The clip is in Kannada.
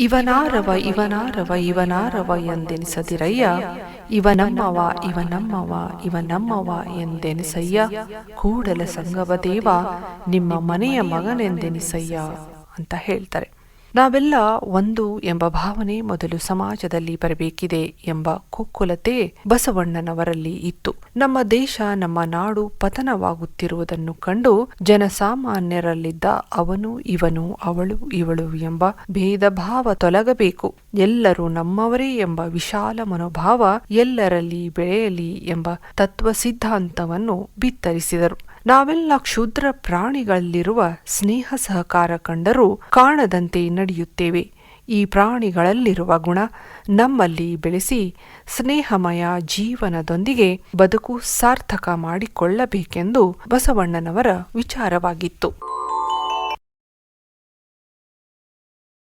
ಇವನಾರವ ಇವನಾರವ ಇವನಾರವ ಎಂದೆನಿಸದಿರಯ್ಯ. ಇವನಮ್ಮವ ಇವನಮ್ಮವ ಇವನಮ್ಮವ ಎಂದೆನಿಸಯ್ಯ. ಕೂಡಲ ಸಂಗವ ದೇವ ನಿಮ್ಮ ಮನೆಯ ಮಗನೆಂದೆನಿಸಯ್ಯ ಅಂತ ಹೇಳ್ತಾರೆ. ನಾವೆಲ್ಲ ಒಂದು ಎಂಬ ಭಾವನೆ ಮೊದಲು ಸಮಾಜದಲ್ಲಿ ಬರಬೇಕಿದೆ ಎಂಬ ಕುಕ್ಕುಲತೆ ಬಸವಣ್ಣನವರಲ್ಲಿ ಇತ್ತು. ನಮ್ಮ ದೇಶ, ನಮ್ಮ ನಾಡು ಪತನವಾಗುತ್ತಿರುವುದನ್ನು ಕಂಡು ಜನಸಾಮಾನ್ಯರಲ್ಲಿದ್ದ ಅವನು ಇವನು, ಅವಳು ಇವಳು ಎಂಬ ಭೇದ ಭಾವ ತೊಲಗಬೇಕು. ಎಲ್ಲರೂ ನಮ್ಮವರೇ ಎಂಬ ವಿಶಾಲ ಮನೋಭಾವ ಎಲ್ಲರಲ್ಲಿ ಬೆಳೆಯಲಿ ಎಂಬ ತತ್ವ ಸಿದ್ಧಾಂತವನ್ನು ಬಿತ್ತರಿಸಿದರು. ನಾವೆಲ್ಲ ಕ್ಷುದ್ರ ಪ್ರಾಣಿಗಳಲ್ಲಿರುವ ಸ್ನೇಹ ಸಹಕಾರ ಕಂಡರೂ ಕಾಣದಂತೆ ನಡೆಯುತ್ತೇವೆ. ಈ ಪ್ರಾಣಿಗಳಲ್ಲಿರುವ ಗುಣ ನಮ್ಮಲ್ಲಿ ಬೆಳೆಸಿ ಸ್ನೇಹಮಯ ಜೀವನದೊಂದಿಗೆ ಬದುಕು ಸಾರ್ಥಕ ಮಾಡಿಕೊಳ್ಳಬೇಕೆಂದು ಬಸವಣ್ಣನವರ ವಿಚಾರವಾಗಿತ್ತು.